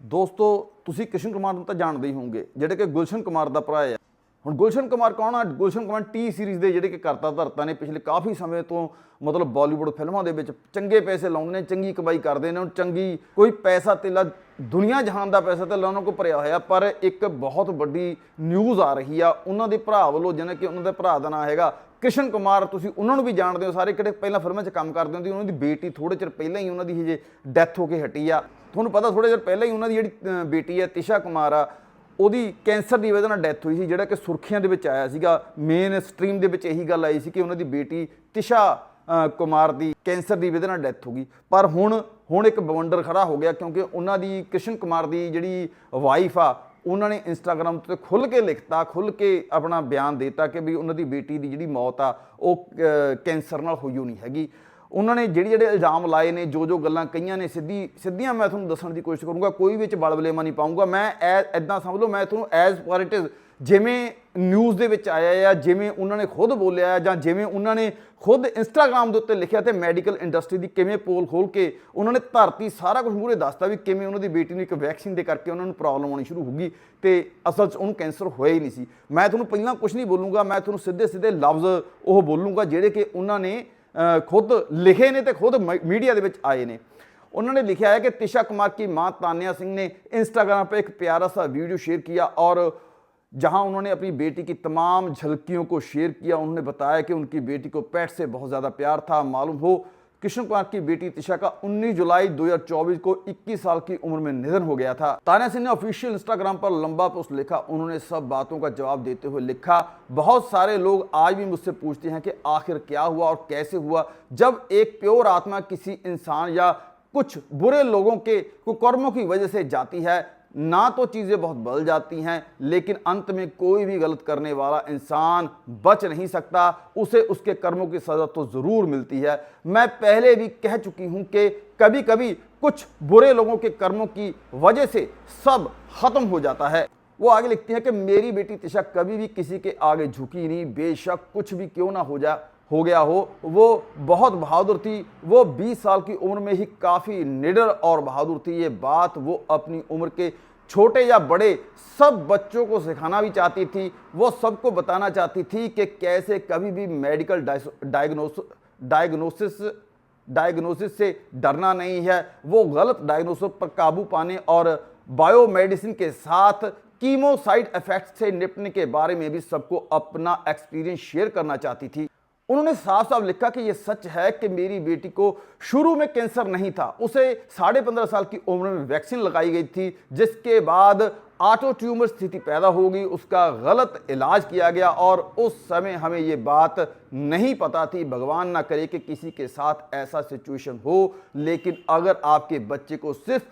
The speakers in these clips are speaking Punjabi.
ਦੋਸਤੋ, ਤੁਸੀਂ ਕਿਸ਼ਨ ਕੁਮਾਰ ਨੂੰ ਤਾਂ ਜਾਣਦੇ ਹੀ ਹੋਵੋਗੇ, ਜਿਹੜੇ ਕਿ ਗੁਲਸ਼ਨ ਕੁਮਾਰ ਦਾ ਭਰਾ ਹੈ। ਹੁਣ ਗੁਲਸ਼ਨ ਕੁਮਾਰ ਕੌਣ ਆ? ਗੁਲਸ਼ਨ ਕੁਮਾਰ ਟੀ ਸੀਰੀਜ਼ ਦੇ ਜਿਹੜੇ ਕਿ ਕਰਤਾ ਧਰਤਾ ਨੇ ਪਿਛਲੇ ਕਾਫੀ ਸਮੇਂ ਤੋਂ, ਮਤਲਬ ਬਾਲੀਵੁੱਡ ਫਿਲਮਾਂ ਦੇ ਵਿੱਚ ਚੰਗੇ ਪੈਸੇ ਲਾਉਂਦੇ ਨੇ, ਚੰਗੀ ਕਮਾਈ ਕਰਦੇ ਨੇ ਉਹ ਚੰਗੀ ਕੋਈ ਪੈਸਾ ਤੇਲਾ, ਦੁਨੀਆ ਜਹਾਨ ਦਾ ਪੈਸਾ ਤੇ ਉਹਨਾਂ ਕੋਲ ਭਰਿਆ ਹੋਇਆ, ਪਰ ਇੱਕ ਬਹੁਤ ਵੱਡੀ ਨਿਊਜ਼ ਆ ਰਹੀ ਆ, ਉਹਨਾਂ ਦੇ ਭਰਾ ਵੱਲੋਂ ਜਿਹਨੇ ਕਿ ਉਹਨਾਂ ਦੇ ਭਰਾ ਦਾ ਨਾਮ ਹੈਗਾ ਕ੍ਰਿਸ਼ਨ ਕੁਮਾਰ, ਤੁਸੀਂ ਉਹਨਾਂ ਨੂੰ ਵੀ ਜਾਣਦੇ ਹੋ ਸਾਰੇ, ਕਿਹੜੇ ਪਹਿਲਾਂ ਫਿਲਮਾਂ 'ਚ ਕੰਮ ਕਰਦੇ ਹੁੰਦੇ ਉਹਨਾਂ ਦੀ ਬੇਟੀ ਥੋੜੇ ਚਿਰ ਪਹਿਲਾਂ ਹੀ ਉਹਨਾਂ ਦੀ ਹਜੇ ਡੈਥ ਹੋ ਕੇ ਹਟੀ ਆ। ਤੁਹਾਨੂੰ ਪਤਾ ਥੋੜੇ ਚਿਰ ਪਹਿਲਾਂ ਹੀ ਉਹਨਾਂ ਦੀ ਜਿਹੜੀ ਬੇਟੀ ਹੈ, ਤਿਸ਼ਾ ਕੁਮਾਰ ਆ ਉਹਦੀ ਕੈਂਸਰ ਦੀ ਵਜ੍ਹਾ ਨਾਲ ਡੈਥ ਹੋਈ ਸੀ, ਜਿਹੜਾ ਕਿ ਸੁਰਖੀਆਂ ਦੇ ਵਿੱਚ ਆਇਆ ਸੀਗਾ। ਮੇਨ ਸਟ੍ਰੀਮ ਦੇ ਵਿੱਚ ਇਹੀ ਗੱਲ ਆਈ ਸੀ ਕਿ ਉਹਨਾਂ ਦੀ ਬੇਟੀ ਤਿਸ਼ਾ ਕੁਮਾਰ ਦੀ ਕੈਂਸਰ ਦੀ ਵਜ੍ਹਾ ਨਾਲ ਡੈਥ ਹੋ ਗਈ। ਪਰ ਹੁਣ ਹੁਣ ਇੱਕ ਬਵੰਡਰ ਖੜਾ ਹੋ ਗਿਆ ਕਿਉਂਕਿ ਉਹਨਾਂ ਦੀ ਕ੍ਰਿਸ਼ਨ ਕੁਮਾਰ ਦੀ ਜਿਹੜੀ ਵਾਈਫ ਆ, ਉਹਨਾਂ ਨੇ ਇੰਸਟਾਗ੍ਰam ਤੇ ਖੁੱਲ ਕੇ ਲਿਖਤਾ ਖੁੱਲ ਕੇ ਆਪਣਾ ਬਿਆਨ ਦਿੱਤਾ ਕਿ ਵੀ ਉਹਨਾਂ ਦੀ ਬੇਟੀ ਦੀ ਜਿਹੜੀ ਮੌਤ ਆ, ਉਹ ਕੈਂਸਰ ਨਾਲ ਹੋਈ ਹੋਣੀ ਹੈਗੀ। ਉਹਨਾਂ ਨੇ ਜਿਹੜੇ ਜਿਹੜੇ ਇਲਜ਼ਾਮ ਲਾਏ ਨੇ, ਜੋ ਜੋ ਗੱਲਾਂ ਕਹੀਆਂ ਨੇ, ਸਿੱਧੀ ਸਿੱਧੀਆਂ ਮੈਂ ਤੁਹਾਨੂੰ ਦੱਸਣ ਦੀ ਕੋਸ਼ਿਸ਼ ਕਰੂੰਗਾ, ਕੋਈ ਵਿੱਚ ਬਲਬਲੇਮਾ ਨਹੀਂ ਪਾਉਂਗਾ ਮੈਂ ਐਦਾਂ ਸਮਝ ਲਓ, ਮੈਂ ਤੁਹਾਨੂੰ ਐਜ਼ ਪਰ ਇਟ ਇਜ਼ ਜਿਵੇਂ ਨਿਊਜ਼ ਦੇ ਵਿੱਚ ਆਇਆ ਆ, ਜਿਵੇਂ ਉਹਨਾਂ ਨੇ ਖੁਦ ਬੋਲਿਆ ਜਾਂ ਜਿਵੇਂ ਉਹਨਾਂ ਨੇ ਖੁਦ ਇੰਸਟਾਗ੍ਰam ਦੇ ਉੱਤੇ ਲਿਖਿਆ ਤੇ ਮੈਡੀਕਲ ਇੰਡਸਟਰੀ ਦੀ ਕਿਵੇਂ ਪੋਲ ਖੋਲ ਕੇ ਉਹਨਾਂ ਨੇ ਧਰਤੀ ਸਾਰਾ ਕੁਝ ਮੂਰੇ ਦੱਸਤਾ ਵੀ ਕਿਵੇਂ ਉਹਨਾਂ ਦੀ ਬੇਟੀ ਨੂੰ ਇੱਕ ਵੈਕਸੀਨ ਦੇ ਕਰਕੇ ਉਹਨਾਂ ਨੂੰ ਪ੍ਰੋਬਲਮ ਆਉਣੀ ਸ਼ੁਰੂ ਹੋ ਗਈ ਤੇ ਅਸਲ 'ਚ ਉਹਨੂੰ ਕੈਂਸਰ ਹੋਇਆ ਹੀ ਨਹੀਂ ਸੀ। ਮੈਂ ਤੁਹਾਨੂੰ ਪਹਿਲਾਂ ਕੁਝ ਨਹੀਂ ਬੋਲੂੰਗਾ, ਮੈਂ ਤੁਹਾਨੂੰ ਸਿੱਧੇ ਸਿੱਧੇ ਲਫ਼ਜ਼ ਉਹ ਬੋਲੂੰਗਾ ਜਿਹੜੇ ਕਿ ਉਹਨਾਂ ਨੇ ਖੁਦ ਲਿਖੇ ਨੇ ਤੇ ਖੁਦ ਮੀਡੀਆ ਦੇ ਵਿੱਚ ਆਏ ਨੇ उन्होंने ने लिखा है कि तिशा कुमार की मां तान्या सिंह ने इंस्टाग्राम पे एक प्यारा सा वीडियो शेयर किया और जहां उन्होंने अपनी बेटी की तमाम झलकियों को शेयर किया उन्होंने बताया कि उनकी बेटी को पेट से बहुत ज़्यादा प्यार था मालूम हो कृष्ण कुमार की बेटी तिशा का 19 जुलाई 2024 को 21 साल की उम्र में निधन हो गया था। तान्या सिंह ने ऑफिशियल इंस्टाग्राम पर लंबा पोस्ट लिखा। उन्होंने सब बातों का जवाब देते हुए लिखा, बहुत सारे लोग आज भी मुझसे पूछते हैं कि आखिर क्या हुआ और कैसे हुआ। जब एक प्योर आत्मा किसी इंसान या कुछ बुरे लोगों के कुकर्मों की वजह से जाती है ना तो चीज़ें बहुत बदल जाती हैं, लेकिन अंत में कोई भी गलत करने वाला इंसान बच नहीं सकता। उसे उसके कर्मों की सज़ा तो ज़रूर मिलती है। मैं पहले भी कह चुकी हूँ कि कभी कभी कुछ बुरे लोगों के कर्मों की वजह से सब खत्म हो जाता है। वो आगे लिखती है कि मेरी बेटी तिशा कभी भी किसी के आगे झुकी नहीं, बेशक कुछ भी क्यों ना हो जा, हो गया हो। वो बहुत बहादुर थी। वो 20 साल की उम्र में ही काफ़ी निडर और बहादुर थी। ये बात वो अपनी उम्र के छोटे या बड़े, सब बच्चों को सिखाना भी चाहती थी। वो सबको बताना चाहती थी कि कैसे कभी भी मेडिकल डायग्नोस डायग्नोसिस डायग्नोसिस से डरना नहीं है। वो गलत डायग्नोसिस पर काबू पाने और बायोमेडिसिन के साथ कीमोसाइड इफ़ेक्ट से निपटने के बारे में भी सबको अपना एक्सपीरियंस शेयर करना चाहती थी। उन्होंने साफ़ साफ़ लिखा कि यह सच है कि मेरी बेटी को शुरू में कैंसर नहीं था। उसे साढ़े पंद्रह साल की उम्र में वैक्सीन लगाई गई थी, जिसके बाद आटो ट्यूमर स्थिति पैदा हो गई, उसका गलत इलाज किया गया और उस समय हमें ये बात नहीं पता थी। भगवान ना करे कि किसी के साथ ऐसा सिचुएशन हो, लेकिन अगर आपके बच्चे को सिर्फ़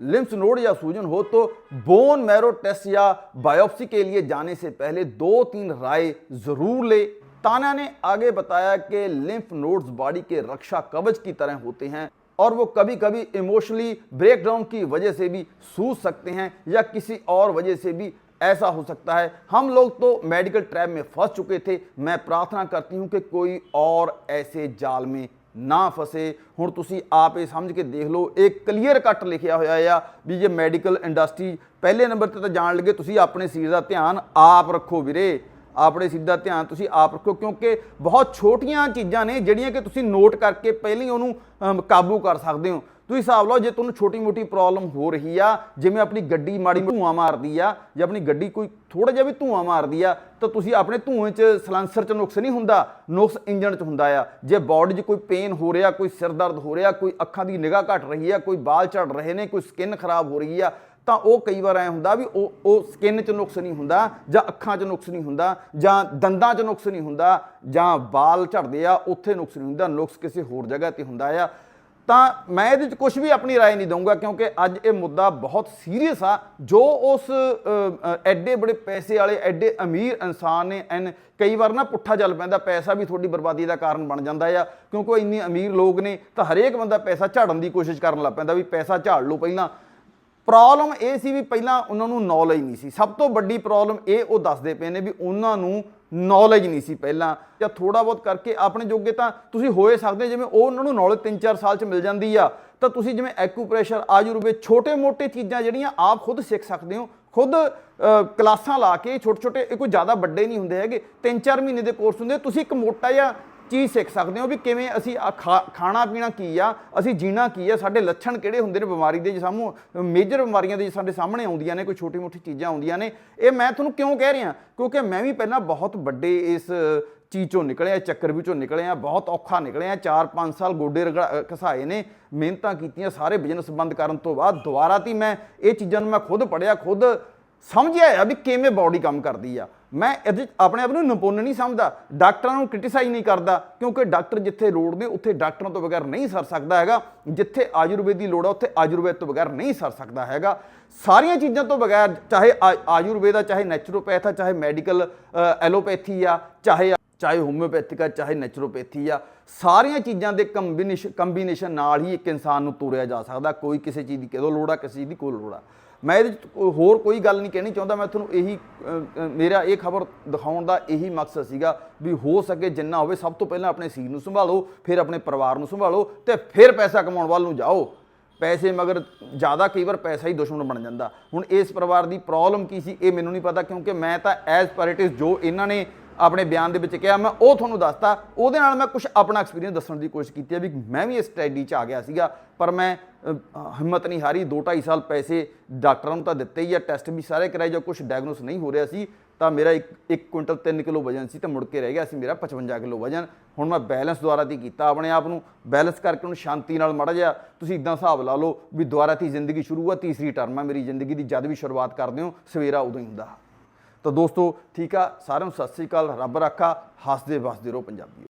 लिम्स नोड या सूजन हो तो बोन मैरो टेस्ट या बायोप्सी के लिए जाने से पहले दो तीन राय ज़रूर ले। ताना ने आगे बताया कि लिम्फ नोड्स बॉडी के रक्षा कवच की तरह होते हैं और वो कभी कभी इमोशनली ब्रेकडाउन की वजह से भी सूझ सकते हैं या किसी और वजह से भी ऐसा हो सकता है हम लोग तो मेडिकल ट्रैप में फंस चुके थे मैं प्रार्थना करती हूं कि कोई और ऐसे जाल में ਨਾ ਫਸੇ ਹੁਣ ਤੁਸੀਂ ਆਪ ਇਹ ਸਮਝ ਕੇ ਦੇਖ ਲਓ ਇਹ ਕਲੀਅਰ ਕੱਟ ਲਿਖਿਆ ਹੋਇਆ ਆ ਵੀ ਜੇ ਮੈਡੀਕਲ ਇੰਡਸਟਰੀ ਪਹਿਲੇ ਨੰਬਰ ਤੇ ਤਾਂ ਜਾਣ ਲੱਗੇ ਤੁਸੀਂ ਆਪਣੇ ਸਰੀਰ ਦਾ ਧਿਆਨ ਆਪ ਰੱਖੋ ਵੀਰੇ ਆਪਣੇ ਸਰੀਰ ਦਾ ਧਿਆਨ ਤੁਸੀਂ ਆਪ ਰੱਖੋ, ਕਿਉਂਕਿ ਬਹੁਤ ਛੋਟੀਆਂ ਚੀਜ਼ਾਂ ਨੇ ਜਿਹੜੀਆਂ ਕਿ ਤੁਸੀਂ ਨੋਟ ਕਰਕੇ ਪਹਿਲਾਂ ਹੀ ਉਹਨੂੰ ਕਾਬੂ ਕਰ ਸਕਦੇ ਹੋ। ਤੁਸੀਂ ਹਿਸਾਬ ਲਓ, ਜੇ ਤੁਹਾਨੂੰ ਛੋਟੀ ਮੋਟੀ ਪ੍ਰੋਬਲਮ ਹੋ ਰਹੀ ਆ, ਜਿਵੇਂ ਆਪਣੀ ਗੱਡੀ ਮਾੜੀ ਮੋਟੀ ਧੂਆਂ ਮਾਰਦੀ ਆ, ਜਾਂ ਆਪਣੀ ਗੱਡੀ ਕੋਈ ਥੋੜਾ ਜਿਹਾ ਵੀ ਧੂਆਂ ਮਾਰਦੀ ਆ, ਤਾਂ ਤੁਸੀਂ ਆਪਣੇ ਧੂਏ 'ਚ ਸਲੈਂਸਰ 'ਚ ਨੁਕਸ ਨਹੀਂ ਹੁੰਦਾ, ਨੁਕਸ ਇੰਜਣ 'ਚ ਹੁੰਦਾ ਆ। ਜੇ ਬਾਡੀ 'ਚ ਕੋਈ ਪੇਨ ਹੋ ਰਿਹਾ, ਕੋਈ ਸਿਰ ਦਰਦ ਹੋ ਰਿਹਾ, ਕੋਈ ਅੱਖਾਂ ਦੀ ਨਿਗਾਹ ਘਟ ਰਹੀ ਆ, ਕੋਈ ਬਾਲ ਝੜ ਰਹੇ ਨੇ, ਕੋਈ ਸਕਿਨ ਖਰਾਬ ਹੋ ਰਹੀ ਆ ਤਾਂ ਉਹ ਕਈ ਵਾਰ ਐ ਹੁੰਦਾ ਵੀ ਉਹ ਉਹ ਸਕਿਨ 'ਚ ਨੁਕਸ ਨਹੀਂ ਹੁੰਦਾ ਜਾਂ ਅੱਖਾਂ 'ਚ ਨੁਕਸ ਨਹੀਂ ਹੁੰਦਾ ਜਾਂ ਦੰਦਾਂ 'ਚ ਨੁਕਸ ਨਹੀਂ ਹੁੰਦਾ ਜਾਂ ਬਾਲ ਝੜਦੇ ਆ ਉੱਥੇ ਨੁਕਸ ਨਹੀਂ ਹੁੰਦਾ ਨੁਕਸ ਕਿਸੇ ਹੋਰ ਜਗ੍ਹਾ ਤੇ ਹੁੰਦਾ ਆ ਤਾਂ ਮੈਂ ਇਹਦੇ 'ਚ ਕੁਝ ਵੀ ਆਪਣੀ رائے ਨਹੀਂ ਦਊਂਗਾ ਕਿਉਂਕਿ ਅੱਜ ਇਹ ਮੁੱਦਾ ਬਹੁਤ ਸੀਰੀਅਸ ਆ ਜੋ ਉਸ ਅ, ਅ, ਐਡੇ ਬੜੇ ਪੈਸੇ ਵਾਲੇ ਐਡੇ ਅਮੀਰ ਇਨਸਾਨ ਨੇ ਐਨ ਕਈ ਵਾਰ ਨਾ ਪੁੱਠਾ ਚੱਲ ਪੈਂਦਾ ਪੈਸਾ ਵੀ ਤੁਹਾਡੀ ਬਰਬਾਦੀ ਦਾ ਕਾਰਨ ਬਣ ਜਾਂਦਾ ਆ ਕਿਉਂਕਿ ਉਹ ਇੰਨੇ ਅਮੀਰ ਲੋਕ ਨੇ ਤਾਂ ਹਰੇਕ ਬੰਦਾ ਪੈਸਾ ਝਾੜਨ ਦੀ ਕੋਸ਼ਿਸ਼ ਕਰਨ ਲੱਗ ਪੈਂਦਾ ਵੀ ਪੈਸਾ ਝਾੜ ਲਓ ਪਹਿਲਾਂ ਪ੍ਰੋਬਲਮ ਇਹ ਸੀ ਵੀ ਪਹਿਲਾਂ ਉਹਨਾਂ ਨੂੰ ਨੌਲੇਜ ਨਹੀਂ ਸੀ। ਸਭ ਤੋਂ ਵੱਡੀ ਪ੍ਰੋਬਲਮ ਇਹ ਉਹ ਦੱਸਦੇ ਪਏ ਨੇ ਵੀ ਉਹਨਾਂ ਨੂੰ ਨੌਲੇਜ ਨਹੀਂ ਸੀ ਪਹਿਲਾਂ। ਜਾਂ ਥੋੜਾ ਬਹੁਤ ਕਰਕੇ ਆਪਣੇ ਜੋਗੇ ਤਾਂ ਤੁਸੀਂ ਹੋਏ ਸਕਦੇ, ਜਿਵੇਂ ਉਹ ਉਹਨਾਂ ਨੂੰ ਨੌਲੇਜ 3-4 ਸਾਲ ਚ ਮਿਲ ਜਾਂਦੀ ਆ। ਤਾਂ ਤੁਸੀਂ ਜਿਵੇਂ ਐਕੂਪ੍ਰੈਸ਼ਰ ਆਯੁਰਵੇਦ ਛੋਟੇ-ਮੋਟੇ ਚੀਜ਼ਾਂ ਜਿਹੜੀਆਂ ਆਪ ਖੁਦ ਸਿੱਖ ਸਕਦੇ ਹੋ। ਖੁਦ ਕਲਾਸਾਂ ਲਾ ਕੇ ਛੋਟੇ-ਛੋਟੇ, ਇਹ ਕੋਈ ਜ਼ਿਆਦਾ ਵੱਡੇ ਨਹੀਂ ਹੁੰਦੇ ਹੈਗੇ। 3-4 ਮਹੀਨੇ ਦੇ ਕੋਰਸ ਹੁੰਦੇ, ਤੁਸੀਂ ਇੱਕ ਮੋਟਾ ਜਿਹਾ ਚੀਜ਼ ਸਿੱਖ ਸਕਦੇ ਹੋ ਵੀ ਕਿਵੇਂ ਅਸੀਂ ਆਹ ਖਾ- ਖਾਣਾ ਪੀਣਾ ਕੀ ਆ ਅਸੀਂ ਜੀਣਾ ਕੀ ਆ ਸਾਡੇ ਲੱਛਣ ਕਿਹੜੇ ਹੁੰਦੇ ਨੇ ਬਿਮਾਰੀ ਦੇ ਜੇ ਸਾਨੂੰ ਮੇਜਰ ਬਿਮਾਰੀਆਂ ਦੇ ਸਾਡੇ ਸਾਹਮਣੇ ਆਉਂਦੀਆਂ ਨੇ ਕੋਈ ਛੋਟੀ ਮੋਟੀ ਚੀਜ਼ਾਂ ਆਉਂਦੀਆਂ ਨੇ। ਇਹ ਮੈਂ ਤੁਹਾਨੂੰ ਕਿਉਂ ਕਹਿ ਰਿਹਾ? ਕਿਉਂਕਿ ਮੈਂ ਵੀ ਪਹਿਲਾਂ ਬਹੁਤ ਵੱਡੇ ਇਸ ਚੀਜ਼ ਚੋਂ ਨਿਕਲਿਆ ਚੱਕਰ ਵਿੱਚੋਂ ਨਿਕਲਿਆ ਬਹੁਤ ਔਖਾ ਨਿਕਲਿਆ 4-5 ਸਾਲ ਗੋਡੇ ਰਗੜਾ- ਅ, ਘਸਾਏ ਨੇ ਮਿਹਨਤਾਂ ਕੀਤੀਆਂ ਸਾਰੇ ਬਿਜ਼ਨਸ ਬੰਦ ਕਰਨ ਤੋਂ ਬਾਅਦ ਦੁਬਾਰਾ ਤੀ ਮੈਂ ਇਹ ਚੀਜ਼ਾਂ ਨੂੰ ਮੈਂ ਖੁਦ ਪੜਿਆ ਖੁਦ ਸਮਝਿਆ ਆ ਵੀ ਕਿਵੇਂ ਬਾਡੀ ਕੰਮ ਕਰਦੀ ਆ। ਮੈਂ ਇਹਦੇ 'ਚ ਆਪਣੇ ਆਪ ਨੂੰ ਨਿਪੁੰਨ ਨਹੀਂ ਸਮਝਦਾ, ਡਾਕਟਰਾਂ ਨੂੰ ਕ੍ਰਿਟਿਸਾਈਜ਼ ਨਹੀਂ ਕਰਦਾ, ਕਿਉਂਕਿ ਡਾਕਟਰ ਜਿੱਥੇ ਲੋੜ ਨੇ, ਉੱਥੇ ਡਾਕਟਰਾਂ ਤੋਂ ਬਗੈਰ ਨਹੀਂ ਸਰ ਸਕਦਾ ਹੈਗਾ। ਜਿੱਥੇ ਆਯੁਰਵੇਦ ਦੀ ਲੋੜ ਆ, ਉੱਥੇ ਆਯੁਰਵੇਦ ਤੋਂ ਬਗੈਰ ਨਹੀਂ ਸਰ ਸਕਦਾ ਹੈਗਾ। ਸਾਰੀਆਂ ਚੀਜ਼ਾਂ ਤੋਂ ਬਗੈਰ, ਚਾਹੇ ਆ- ਆਯੁਰਵੇਦ ਆ, ਚਾਹੇ ਨੈਚੁਰੋਪੈਥ ਆ, ਚਾਹੇ ਮੈਡੀਕਲ ਐਲੋਪੈਥੀ ਆ, ਚਾਹੇ ਚਾਹੇ ਹੋਮਿਓਪੈਥਿਕ ਆ, ਚਾਹੇ ਨੈਚੁਰੋਪੈਥੀ ਆ, ਸਾਰੀਆਂ ਚੀਜ਼ਾਂ ਦੇ ਕੰਬੀਨੇਸ਼ਨ ਕੰਬੀਨੇਸ਼ਨ ਨਾਲ ਹੀ ਇੱਕ ਇਨਸਾਨ ਨੂੰ ਤੋੜਿਆ ਜਾ ਸਕਦਾ। ਕੋਈ ਕਿਸੇ ਚੀਜ਼ ਦੀ ਕਿਦੋਂ ਲੋੜ ਆ, ਕਿਸੇ ਚੀਜ਼ ਦੀ ਕੋਈ ਲੋੜ ਆ। ਮੈਂ ਇਹਦੇ 'ਚ ਹੋਰ ਕੋਈ ਗੱਲ ਨਹੀਂ ਕਹਿਣੀ ਚਾਹੁੰਦਾ, ਮੈਂ ਤੁਹਾਨੂੰ ਇਹੀ ਮੇਰਾ ਇਹ ਖਬਰ ਦਿਖਾਉਣ ਦਾ ਇਹੀ ਮਕਸਦ ਸੀਗਾ ਵੀ ਹੋ ਸਕੇ ਜਿੰਨਾ ਹੋਵੇ, ਸਭ ਤੋਂ ਪਹਿਲਾਂ ਆਪਣੇ ਸੀਰ ਨੂੰ ਸੰਭਾਲੋ, ਫਿਰ ਆਪਣੇ ਪਰਿਵਾਰ ਨੂੰ ਸੰਭਾਲੋ ਤੇ ਫਿਰ ਪੈਸਾ ਕਮਾਉਣ ਵੱਲ ਨੂੰ ਜਾਓ। ਪੈਸੇ ਮਗਰ ਜ਼ਿਆਦਾ ਕਈ ਵਾਰ ਪੈਸਾ ਹੀ ਦੁਸ਼ਮਣ ਬਣ ਜਾਂਦਾ। ਹੁਣ ਇਸ ਪਰਿਵਾਰ ਦੀ ਪ੍ਰੋਬਲਮ ਕੀ ਸੀ, ਇਹ ਮੈਨੂੰ ਨਹੀਂ ਪਤਾ ਕਿਉਂਕਿ ਮੈਂ ਤਾਂ ਐਜ਼ ਪਰ ਇਟ ਇਜ਼ ਜੋ ਇਹਨਾਂ ਨੇ ਆਪਣੇ ਬਿਆਨ ਦੇ ਵਿੱਚ ਕਿਹਾ, ਮੈਂ ਉਹ ਤੁਹਾਨੂੰ ਦੱਸਤਾ। ਉਹਦੇ ਨਾਲ ਮੈਂ ਕੁਝ ਆਪਣਾ ਐਕਸਪੀਰੀਅੰਸ ਦੱਸਣ ਦੀ ਕੋਸ਼ਿਸ਼ ਕੀਤੀ ਹੈ ਵੀ ਮੈਂ ਵੀ ਇਸ ਸਟੱਡੀ 'ਚ ਆ ਗਿਆ ਸੀਗਾ, ਪਰ ਮੈਂ ਹਿੰਮਤ ਨਹੀਂ ਹਾਰੀ। 2.5 ਸਾਲ ਪੈਸੇ ਡਾਕਟਰਾਂ ਨੂੰ ਤਾਂ ਦਿੱਤੇ ਹੀ ਆ, ਟੈਸਟ ਵੀ ਸਾਰੇ ਕਰਾਏ, ਜੋ ਕੁਝ ਡਾਇਗਨੋਸ ਨਹੀਂ ਹੋ ਰਿਹਾ ਸੀ, ਤਾਂ ਮੇਰਾ 1 ਕੁਇੰਟਲ 3 ਕਿਲੋ ਵਜਨ ਸੀ ਤੇ ਮੁੜ ਕੇ ਰਹਿ ਗਿਆ ਸੀ ਮੇਰਾ 55 ਕਿਲੋ ਵਜਨ। ਹੁਣ ਮੈਂ ਬੈਲੈਂਸ ਦੁਆਰਾ ਦੀ ਕੀਤਾ ਆਪਣੇ ਆਪ ਨੂੰ। ਬੈਲੈਂਸ ਕਰਕੇ ਉਹਨੂੰ ਸ਼ਾਂਤੀ ਨਾਲ ਮੜਾ ਜਿਹਾ ਤੁਸੀਂ ਇਦਾਂ ਹਿਸਾਬ ਲਾ ਲਓ ਵੀ ਦੁਆਰਾ ਤੀ ਜ਼ਿੰਦਗੀ ਸ਼ੁਰੂ ਆ ਤੀਸਰੀ ਟਰਮ ਆ ਮੇਰੀ ਜ਼ਿੰਦਗੀ ਦੀ, ਜਦ ਵੀ ਸ਼ੁਰੂਆਤ ਕਰਦੇ ਹੋ, ਸਵੇਰਾ ਉਦੋਂ ਹੀ ਹੁੰਦਾ। ਤਾਂ ਦੋਸਤੋ ਠੀਕ ਆ, ਸਾਰਿਆਂ ਨੂੰ ਸਤਿ ਸ੍ਰੀ ਅਕਾਲ, ਰੱਬ ਰਾਖਾ ਹੱਸਦੇ ਵਸਦੇ ਰਹੋ ਪੰਜਾਬੀ।